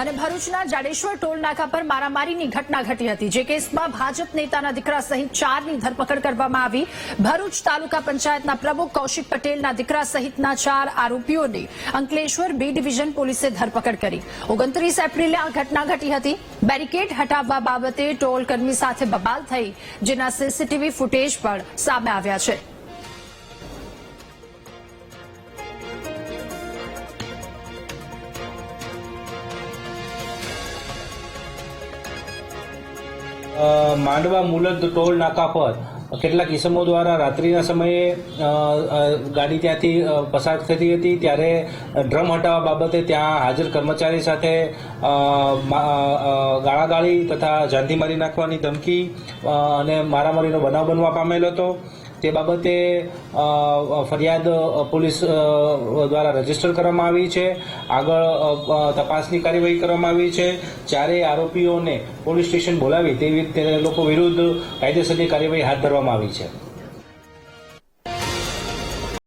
અને ભરૂચના જાડેશ્વર ટોલ નાકા પર મારામારીની ઘટના ઘટી હતી. જે કેસમાં ભાજપ નેતાના દીકરા સહિત ચારની ધરપકડ કરવામાં આવી. ભરૂચ તાલુકા પંચાયતના પ્રમુખ કૌશિક પટેલના દીકરા સહિતના ચાર આરોપીઓની અંકલેશ્વર બી ડિવિઝન પોલીસે ધરપકડ કરી. ઓગણત્રીસ એપ્રિલે આ ઘટના ઘટી હતી. બેરિકેડ હટાવવા બાબતે ટોલ કર્મી સાથે બબાલ થઈ, જેના સીસીટીવી ફૂટેજ પણ સામે આવ્યા છે. માંડવા મુલદ ટોલ નાકા પર કેટલાક ઇસમો દ્વારા રાત્રિના સમયે ગાડી ત્યાંથી પસાર થતી હતી. ત્યારે ડ્રમ હટાવવા બાબતે ત્યાં હાજર કર્મચારી સાથે ગાળાગાળી તથા જાનથી મારી નાખવાની ધમકી અને મારામારીનો બનાવ બનવા પામેલો હતો. તે બાબતે ફરિયાદ પોલીસ દ્વારા રજિસ્ટર કરવામાં આવી છે. આગળ તપાસની કાર્યવાહી કરવામાં આવી છે. ચારેય આરોપીઓને પોલીસ સ્ટેશન બોલાવી તેવી લોકો વિરુદ્ધ કાયદેસરની કાર્યવાહી હાથ ધરવામાં આવી છે.